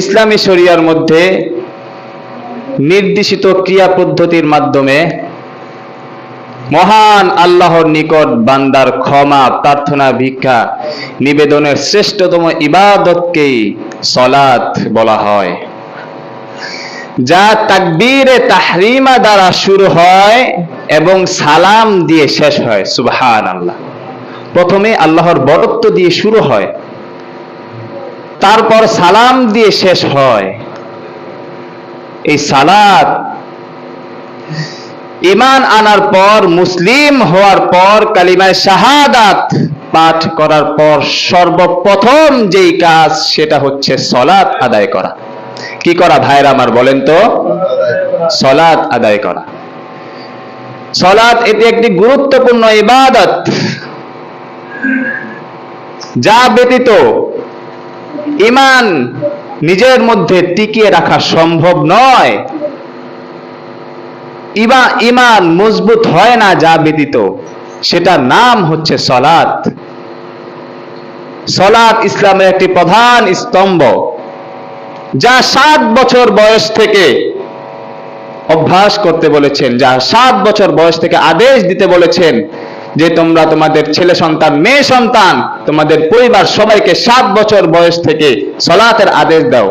ইসলামী শরিয়ার মধ্যে নির্দেশিত ক্রিয়া পদ্ধতির মাধ্যমে মহান আল্লাহর নিকট বান্দার ক্ষমা, প্রার্থনা, ভিক্ষা নিবেদনের শ্রেষ্ঠতম ইবাদতকেই সলাত বলা হয়। যা তাকবীরে তাহরিমা দ্বারা শুরু হয় এবং সালাম দিয়ে শেষ হয় সুবহান আল্লাহ প্রথমে আল্লাহর বরত্ব দিয়ে শুরু হয়। তারপর সালাম দিয়ে শেষ হয়। এই সালাত ইমান আনার পর, মুসলিম হওয়ার পর, কালিমায় শাহাদাত পাঠ করার পর সর্বপ্রথম যেই কাজ, সেটা হচ্ছে সলাৎ আদায় করা। কি করা ভাইরা আমার বলেন তো? সলাৎ আদায় করা। সলাৎ এটি একটি গুরুত্বপূর্ণ ইবাদত। যা ব্যতীত ইমান নিজের মধ্যে টিকিয়ে রাখা সম্ভব নয়। ইমা ইমান মজবুত হয় না যা ব্যতীত। সেটার নাম হচ্ছে সলাৎ। সলাৎ ইসলামের একটি প্রধান স্তম্ভ, যা সাত বছর বয়স থেকে অভ্যাস করতে বলেছেন, যা সাত বছর বয়স থেকে আদেশ দিতে বলেছেন যে তোমরা তোমাদের ছেলে সন্তান, মেয়ে সন্তান, তোমাদের পরিবার সবাইকে সাত বছর বয়স থেকে সলাতের আদেশ দাও।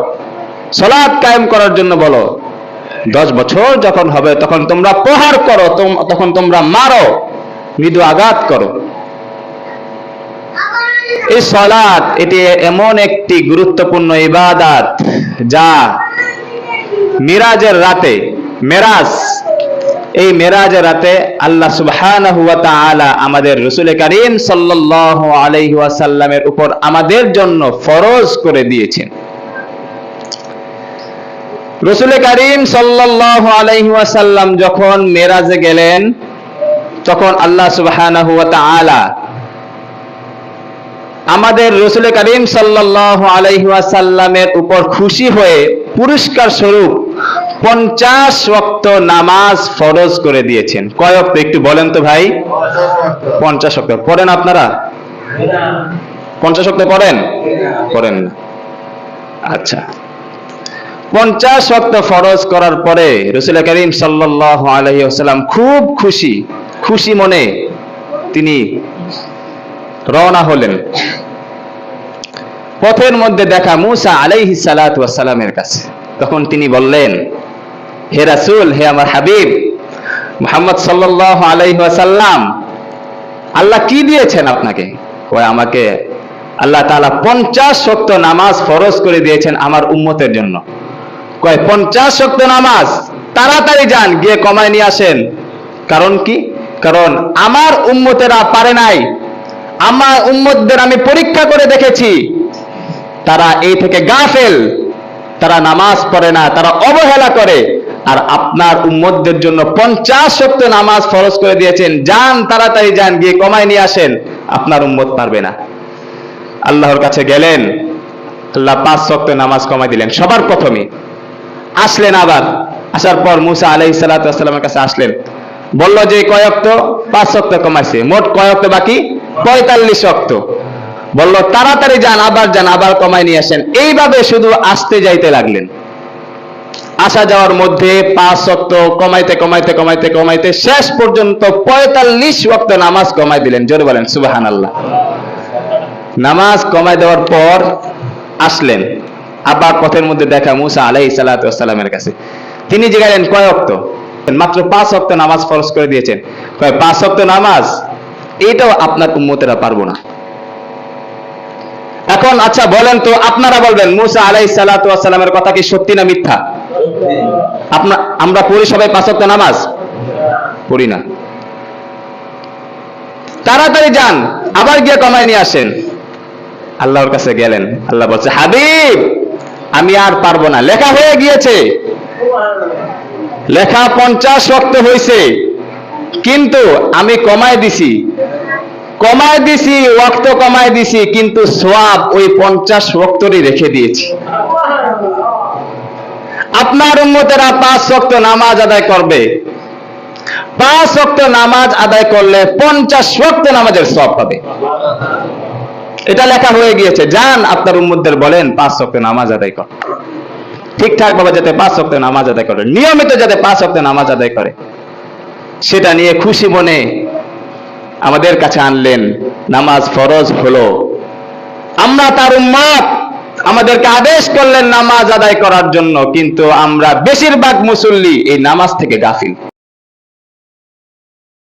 সলাৎ কায়েম করার জন্য বলো, দশ বছর যখন হবে তখন তোমরা প্রহার করো তখন তোমরা মারো, মৃদু আঘাত করো। এই সলাৎ, এটি এমন একটি গুরুত্বপূর্ণ ইবাদাত যা মিরাজের রাতে, মেরাজ এই মেরাজের রাতে আল্লাহ সুবহানাহু ওয়া তাআলা আমাদের রসুল করিম সাল্লাল্লাহু আলাইহি উপর আমাদের জন্য ফরজ করে দিয়েছেন। রসুল করিম সাল্লাল্লাহু আলাইহি যখন মেরাজে গেলেন, তখন আল্লাহ সুবহানাহু ওয়া তাআলা আমাদের রসুল করিম সাল্লাল্লাহু আলাইহি উপর খুশি হয়ে পুরস্কার স্বরূপ পঞ্চাশ ওয়াক্ত নামাজ ফরজ করে দিয়েছেন। কয় ওয়াক্ত? একটু বলেন তো ভাই। পঞ্চাশ ওয়াক্ত। পড়েন আপনারা? পঞ্চাশ ওয়াক্ত পড়েন? পড়েন আচ্ছা। পঞ্চাশ ওয়াক্ত ফরজ করার পরে রসুল করিম ওয়াসাল্লাম খুব খুশি খুশি মনে তিনি রওনা হলেন। পথের মধ্যে দেখা মুসা আলাইহি সালাতু সালামের কাছে। তখন তিনি বললেন হে রাসুল, হে আমার হাবিব, মুহাম্মদ সাল্লাল্লাহু আলাইহি ওয়াসাল্লাম, আল্লাহ কি দিয়েছেন আপনাকে? ওই আমাকে আল্লাহ তাআলা 50 শক্ত নামাজ ফরজ করে দিয়েছেন আমার উম্মতের জন্য। কয় 50 শক্ত নামাজ, তাড়াতাড়ি যান, গিয়ে কমায় নিয়ে আসেন। কারণ কি? কারণ আমার উম্মতেরা পারে নাই। আমার উম্মতদের আমি পরীক্ষা করে দেখেছি। তারা এই থেকে গাফেল। তারা নামাজ পড়ে না, তারা অবহেলা করে। আর আপনার উম্মতদের জন্য পঞ্চাশ শক্ত নামাজ ফরজ করে দিয়েছেন। যান, তাড়াতাড়ি যান, গিয়ে কমায় নিয়ে আসেন। আপনার উম্মত পারবে না। আল্লাহর কাছে গেলেন। আল্লাহ পাঁচ শক্ত নামাজ কমাই দিলেন। সবার প্রথমে আসলেন আবার। আসার পর মুসা আলাই সাল্লামের কাছে আসলেন। বলল যে কয়ক্ত পাঁচ শক্ত কমাইছে। মোট কয়ক্ত বাকি? পঁয়তাল্লিশ শক্ত বলল, তাড়াতাড়ি যান, আবার যান, আবার কমাই নিয়ে আসেন। এইভাবে শুধু আসতে যাইতে লাগলেন। আসা যাওয়ার মধ্যে পাঁচ শক্ত কমাইতে কমাইতে কমাইতে কমাইতে শেষ পর্যন্ত পঁয়তাল্লিশ ওয়াক্ত নামাজ কমাই দিলেন। জোরে বলেন সুবাহান আল্লাহ নামাজ কমাই দেওয়ার পর আসলেন। আবার পথের মধ্যে দেখা মুসা আলাই সালাতামের কাছে। তিনি জিগালেন কয় অক্ত মাত্র পাঁচ অক্ত নামাজ ফরজ করে দিয়েছেন। কয়, পাঁচ অক্ত নামাজ? এটাও আপনার উম্মতেরা পারব না। এখন আচ্ছা বলেন তো, আপনারা বলবেন, মুসা আলাই সালাতামের কথা কি সত্যি না মিথ্যা? আমরা পড়ি সবাই পাঁচ অক্ত নামাজ? পড়ি না। তাড়াতাড়ি যান, আবার গিয়ে কমায় নিয়ে আসেন। আল্লাহর কাছে গেলেন। আল্লাহ বলছে, হাবিব, আমি আর পারব না। লেখা হয়ে গিয়েছে। লেখা পঞ্চাশ রক্ত হয়েছে কিন্তু আমি কমায় দিছি। কমায় দিছি, ওয়াক্ত কমায় দিছি, কিন্তু সোয়াব ওই পঞ্চাশ ওয়াক্তরই রেখে দিয়েছি। আপনার উম্মতেরা পাঁচ ওয়াক্ত নামাজ আদায় করবে। পাঁচ ওয়াক্ত নামাজ আদায় করলে পঞ্চাশ ওয়াক্ত নামাজের সব পাবে এটা লেখা হয়ে গিয়েছে। যান আপনার উম্মতদের বলেন, পাঁচ ওয়াক্ত নামাজ আদায় কর। ঠিকঠাক ভাবে যাতে পাঁচ ওয়াক্ত নামাজ আদায় করে। নিয়মিত যাতে পাঁচ ওয়াক্ত নামাজ আদায় করে। সেটা নিয়ে খুশি মনে আমাদের কাছে আনলেন, নামাজ ফরজ হলো। আমরা তার উম্মাদ আমাদেরকে আদেশ করলেন নামাজ আদায় করার জন্য, কিন্তু আমরা বেশিরভাগ মুসল্লি এই নামাজ থেকে গাফিল।